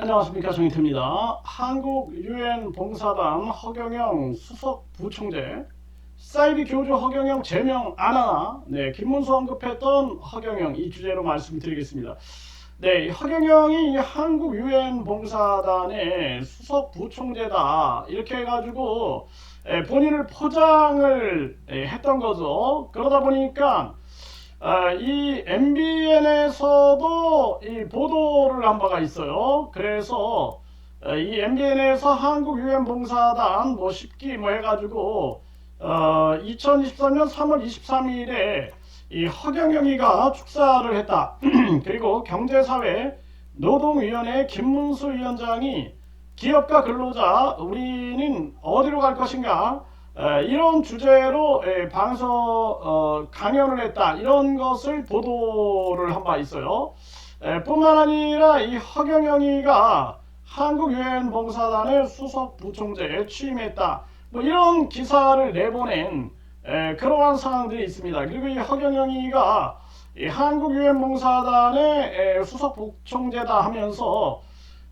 안녕하십니까 정인태입니다. 한국 유엔 봉사단 허경영 수석 부총재 사이비 교주 허경영 제명 안 하나 네 김문수 언급했던 허경영 이 주제로 말씀드리겠습니다. 네이 허경영이 한국 유엔 봉사단의 수석 부총재다 이렇게 해가지고 에, 본인을 포장을 에, 했던 거죠. 그러다 보니까 아, 이 MBN에서도 이 보도를 한 바가 있어요. 그래서 어, 이 MBN에서 한국 유엔 봉사단 뭐 10기 뭐 해가지고 어, 2023년 3월 23일에 이 허경영이가 축사를 했다. 그리고 경제사회 노동위원회 김문수 위원장이 기업과 근로자 우리는 어디로 갈 것인가 에, 이런 주제로 에, 방송 어, 강연을 했다 이런 것을 보도를 한 바 있어요. 에, 뿐만 아니라 이 허경영이가 한국 유엔 봉사단의 수석 부총재에 취임했다. 뭐 이런 기사를 내보낸 에, 그러한 사항들이 있습니다. 그리고 이 허경영이가 이 한국 유엔 봉사단의 에, 수석 부총재다 하면서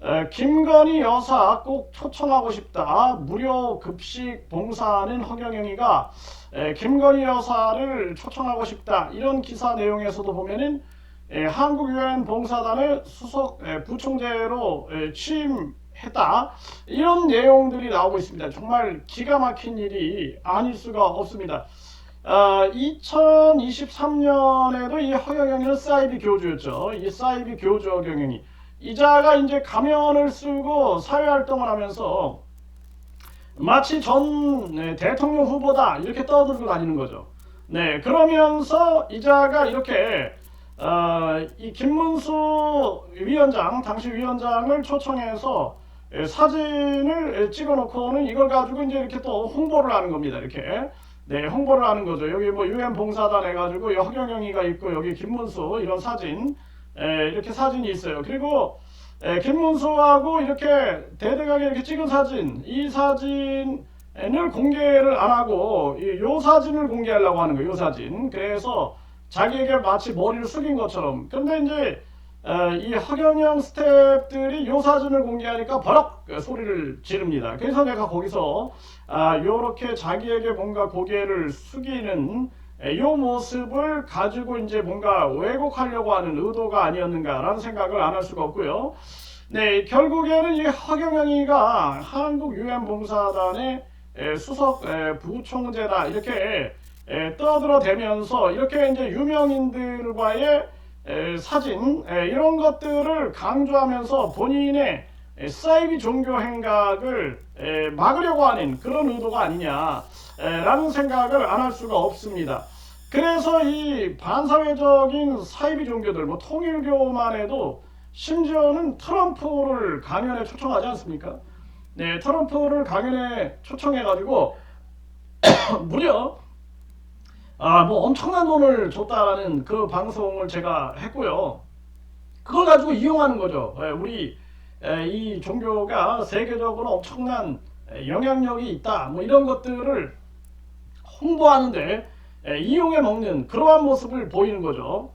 에, 김건희 여사 꼭 초청하고 싶다. 무료 급식 봉사하는 허경영이가 에, 김건희 여사를 초청하고 싶다. 이런 기사 내용에서도 보면은 에, 한국 유엔 봉사단의 수석 에, 부총재로 에, 취임했다. 이런 내용들이 나오고 있습니다. 정말 기가 막힌 일이 아닐 수가 없습니다. 아, 2023년에도 이 허경영이는 사이비 교주였죠. 이 사이비 교주 허경영이. 이자가 이제 가면을 쓰고 사회활동을 하면서 마치 전 네, 대통령 후보다 이렇게 떠들고 다니는 거죠. 네, 그러면서 이자가 이렇게 어, 이 김문수 위원장, 당시 위원장을 초청해서 예, 사진을 찍어놓고는 이걸 가지고 이제 이렇게 또 홍보를 하는 겁니다. 이렇게 네, 홍보를 하는 거죠. 여기 뭐 유엔 봉사단 해가지고 허경영이가 있고 여기 김문수 이런 사진 에, 이렇게 사진이 있어요. 그리고 에, 김문수하고 이렇게 대대각에 이렇게 찍은 사진, 이 사진을 공개를 안 하고 이, 요 사진을 공개하려고 하는 거예요. 요 사진. 그래서 자기에게 마치 머리를 숙인 것처럼. 근데 이제 에, 이 허경영 스태프들이 요 사진을 공개하니까 버럭 소리를 지릅니다. 그래서 내가 거기서 아, 요렇게 자기에게 뭔가 고개를 숙이는 이 모습을 가지고 이제 뭔가 왜곡하려고 하는 의도가 아니었는가라는 생각을 안 할 수가 없고요. 네, 결국에는 이 허경영이가 한국 유엔 봉사단의 에, 수석 에, 부총재다 이렇게 에, 떠들어대면서 이렇게 이제 유명인들과의 에, 사진 에, 이런 것들을 강조하면서 본인의 에, 사이비 종교 행각을 에, 막으려고 하는 그런 의도가 아니냐라는 생각을 안 할 수가 없습니다. 그래서 이 반사회적인 사이비 종교들, 뭐 통일교만 해도 심지어는 트럼프를 강연에 초청하지 않습니까? 네, 트럼프를 강연에 초청해가지고 무려 아, 뭐 엄청난 돈을 줬다라는 그 방송을 제가 했고요. 그걸 가지고 이용하는 거죠. 예, 우리 에, 이 종교가 세계적으로 엄청난 에, 영향력이 있다. 뭐 이런 것들을 홍보하는데 에, 이용해 먹는 그러한 모습을 보이는 거죠.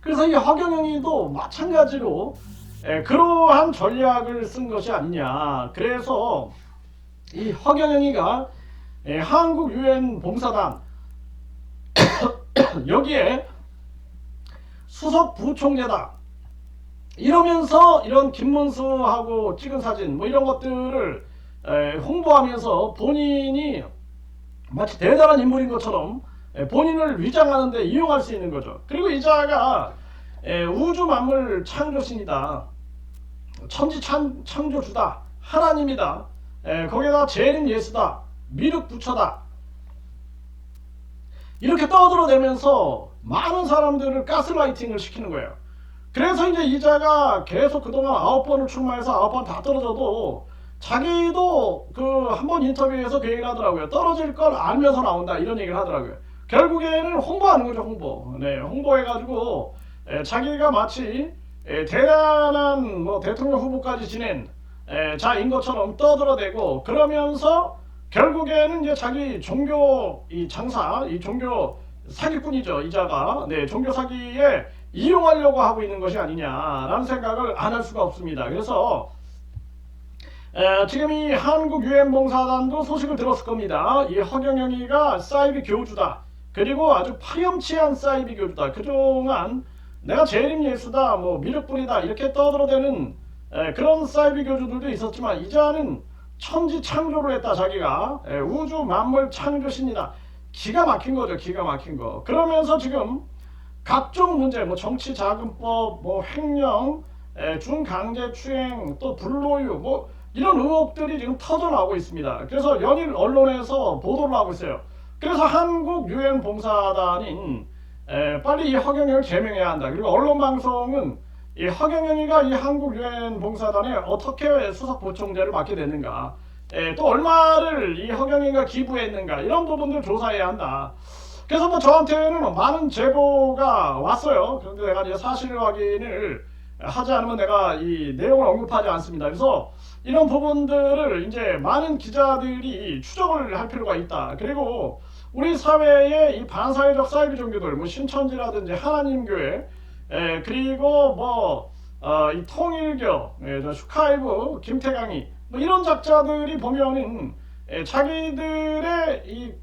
그래서 이 허경영이도 마찬가지로 에, 그러한 전략을 쓴 것이 아니냐. 그래서 이 허경영이가 에, 한국 유엔 봉사단 여기에 수석 부총재다. 이러면서 이런 김문수하고 찍은 사진 뭐 이런 것들을 에, 홍보하면서 본인이 마치 대단한 인물인 것처럼 에, 본인을 위장하는데 이용할 수 있는 거죠. 그리고 이자가 에, 우주 만물 창조신이다. 천지 창, 창조주다. 하나님이다. 에, 거기다 재림 예수다. 미륵 부처다. 이렇게 떠들어대면서 많은 사람들을 가스라이팅을 시키는 거예요. 그래서 이제 이자가 계속 그동안 아홉 번을 출마해서 아홉 번 다 떨어져도 자기도 그 한 번 인터뷰에서 그 얘기를 하더라고요. 떨어질 걸 알면서 나온다 이런 얘기를 하더라고요. 결국에는 홍보하는 거죠 홍보. 네, 홍보해가지고 에, 자기가 마치 에, 대단한 뭐 대통령 후보까지 지낸 에, 자인 것처럼 떠들어대고 그러면서 결국에는 이제 자기 종교 이 장사 이 종교 사기꾼이죠 이자가 네 종교 사기에 이용하려고 하고 있는 것이 아니냐라는 생각을 안 할 수가 없습니다. 그래서 에, 지금 이 한국 유엔 봉사단도 소식을 들었을 겁니다. 이 허경영이가 사이비 교주다. 그리고 아주 파렴치한 사이비 교주다. 그동안 내가 재림 예수다, 뭐 미륵분이다 이렇게 떠들어대는 에, 그런 사이비 교주들도 있었지만 이제는 천지 창조를 했다 자기가 에, 우주 만물 창조신이다. 기가 막힌 거죠, 기가 막힌 거. 그러면서 지금 각종 문제, 뭐 정치 자금법, 뭐 횡령, 에, 중강제추행, 또 불로유, 뭐 이런 의혹들이 지금 터져나오고 있습니다. 그래서 연일 언론에서 보도를 하고 있어요. 그래서 한국 유엔 봉사단인 에, 빨리 이 허경영을 제명해야 한다. 그리고 언론 방송은 이 허경영이가 이 한국 유엔 봉사단에 어떻게 수석 보총제를 맡게 됐는가, 에, 또 얼마를 이 허경영이가 기부했는가 이런 부분들 조사해야 한다. 그래서 뭐 저한테는 많은 제보가 왔어요. 그런데 내가 이제 사실 확인을 하지 않으면 내가 이 내용을 언급하지 않습니다. 그래서 이런 부분들을 이제 많은 기자들이 추적을 할 필요가 있다. 그리고 우리 사회의 이 반사회적 사이비 종교들, 뭐 신천지라든지 하나님교회, 에, 그리고 뭐, 어, 이 통일교, 슈카이브, 김태강이, 뭐 이런 작자들이 보면은 에, 자기들의 이 에,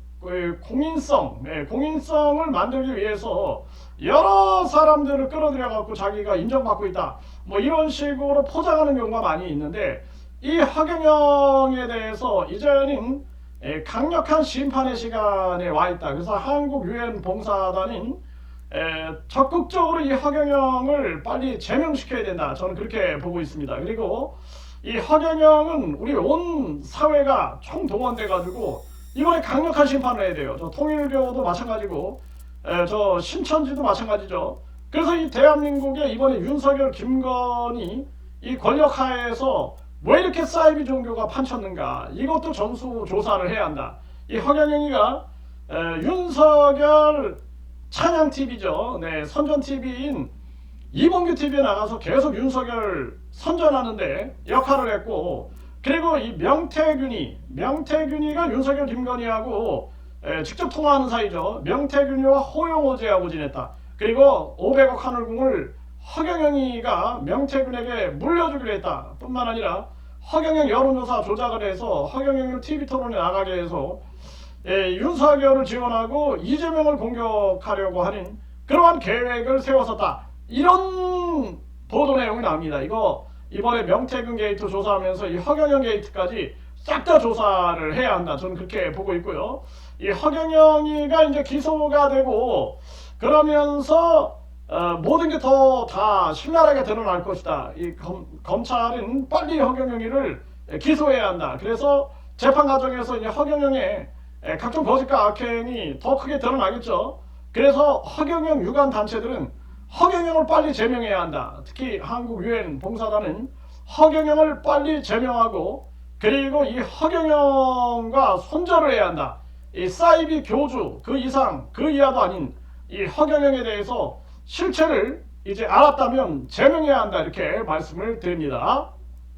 공인성, 예, 공인성을 만들기 위해서 여러 사람들을 끌어들여 갖고 자기가 인정받고 있다. 뭐 이런 식으로 포장하는 경우가 많이 있는데 이 하경영에 대해서 이제는 에, 강력한 심판의 시간에 와 있다. 그래서 한국 유엔 봉사단인 에, 적극적으로 이 하경영을 빨리 제명시켜야 된다. 저는 그렇게 보고 있습니다. 그리고 이 하경영은 우리 온 사회가 총동원돼 가지고 이번에 강력한 심판을 해야 돼요. 저 통일교도 마찬가지고 에, 저 신천지도 마찬가지죠. 그래서 이 대한민국에 이번에 윤석열, 김건희 이 권력 하에서 왜 이렇게 사이비 종교가 판쳤는가 이것도 전수 조사를 해야 한다. 이 허경영이가 에, 윤석열 찬양 TV죠. 네, 선전 TV인 이봉규 TV에 나가서 계속 윤석열 선전하는데 역할을 했고 그리고 이 명태균이 명태균이가 윤석열 김건희하고 에, 직접 통화하는 사이죠. 명태균이와 호용호제하고 지냈다. 그리고 500억 하늘궁을 허경영이가 명태균에게 물려주기로 했다. 뿐만 아니라 허경영 여론조사 조작을 해서 허경영을 TV 토론에 나가게 해서 예, 윤석열을 지원하고 이재명을 공격하려고 하는 그러한 계획을 세웠었다. 이런 보도 내용이 나옵니다. 이거 이번에 명태균 게이트 조사하면서 이 허경영 게이트까지 싹 다 조사를 해야 한다. 저는 그렇게 보고 있고요. 이 허경영이가 이제 기소가 되고 그러면서 어, 모든 게 더 다 신랄하게 드러날 것이다. 이 검, 검찰은 빨리 허경영이를 기소해야 한다. 그래서 재판 과정에서 이제 허경영의 에, 각종 거짓과 악행이 더 크게 드러나겠죠. 그래서 허경영 유관 단체들은 허경영을 빨리 제명해야 한다. 특히 한국 유엔 봉사단은 허경영을 빨리 제명하고 그리고 이 허경영과 손절을 해야 한다. 이 사이비 교주 그 이상 그 이하도 아닌 이 허경영에 대해서 실체를 이제 알았다면 제명해야 한다 이렇게 말씀을 드립니다.